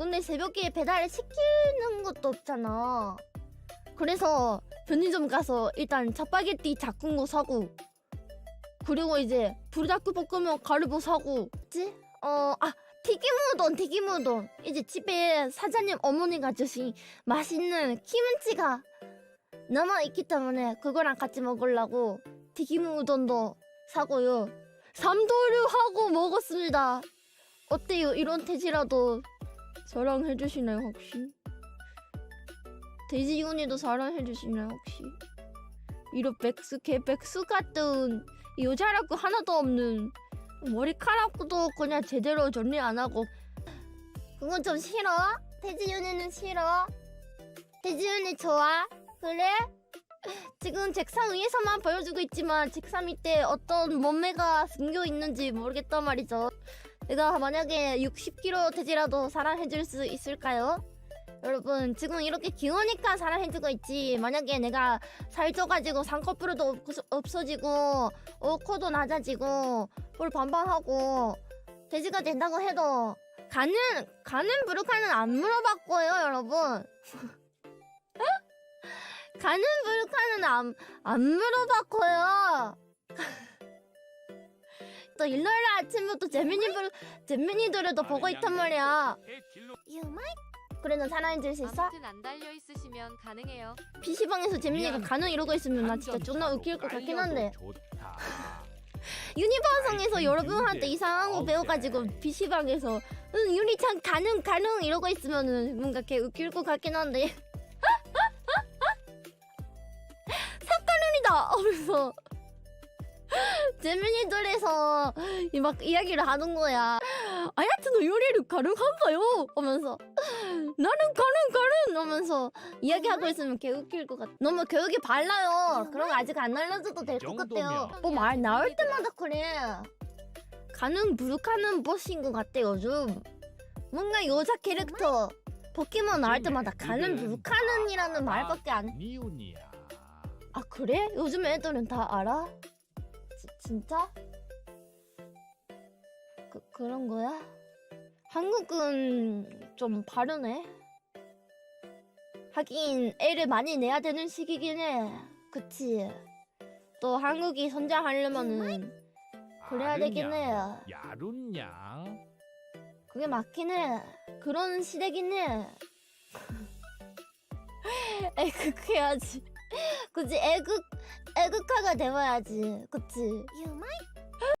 근데 새벽에 배달 시키는 것도 없잖아. 그래서 편의점 가서 일단 짜파게티 작은 거 사고 그리고 이제 불닭구 볶으면 가루보 사고. 뭐지? 어, 아 튀김우동 튀김우동. 이제 집에 사장님 어머니가 주신 맛있는 키문치가 남아있기 때문에 그거랑 같이 먹으려고 튀김우동도 사고요. 삼도류 하고 먹었습니다. 어때요? 이런 돼지라도 사랑해주시나요 혹시? 돼지윤이도 사랑해주시나요 혹시? 이런 백수 개 백수 같은 여자라고 하나도 없는 머리카락도 그냥 제대로 정리 안 하고 그건 좀 싫어? 돼지윤이는 싫어? 돼지윤이 좋아? 그래? 지금 책상 위에서만 보여주고 있지만 책상 밑에 어떤 몸매가 숨겨 있는지 모르겠단 말이죠. 내가 만약에 60kg 돼지라도 사랑해줄 수 있을까요? 여러분 지금 이렇게 귀여우니까 사랑해주고 있지. 만약에 내가 살쪄가지고 쌍꺼풀도 없- 없어지고 어, 코도 낮아지고 볼 반반하고 돼지가 된다고 해도 가는 가는 부르카는 안 물어봤고요 여러분. 가는 부르카는 안, 안 물어봤고요 또 일요일 아침부터 재민이 부르 재민이들도 보고 있단 말이야 그래 너 사랑해줄 수 있어? 아무튼 안 달려 있으시면 가능해요. PC방에서 재민이가. 가능 이러고 있으면 나 진짜 존나 웃길 것 같긴 한데 좋다. 유니방송에서 여러분한테 이상한 거? 배워가지고 PC방에서 응 유니창 가능 가능 이러고 있으면은 뭔가 개 웃길 것 같긴 한데 삭가능이다 하면서 재민이들에서 이 막 이야기를 하는 거야 아야트 너 요리를 가능한가요? 하면서 나는 가능 가능 하면서 이야기하고 있으면 개 웃길 것 같아 너무 교육이 발라요 그런 거 아직 안 알려줘도 될 것 같아요. 뭐 말 나올 때마다 그래 가능 부룩하는 버스인 것 같아 요즘 뭔가 여자 캐릭터 포켓몬 나올 때마다 가능 부룩하는이라는 말밖에 안 미운이야. 아 그래? 요즘 애들은 다 알아? 지, 진짜? 그, 그런 거야? 한국은 좀 바르네. 하긴 애를 많이 내야 되는 시기긴 해. 그치? 또 한국이 선장하려면은 그래야 되긴 해 야룬냐. 그게 맞긴 해. 그런 시대긴 해. 애극해야지 그치 애극 애극화가 되어야지. 그치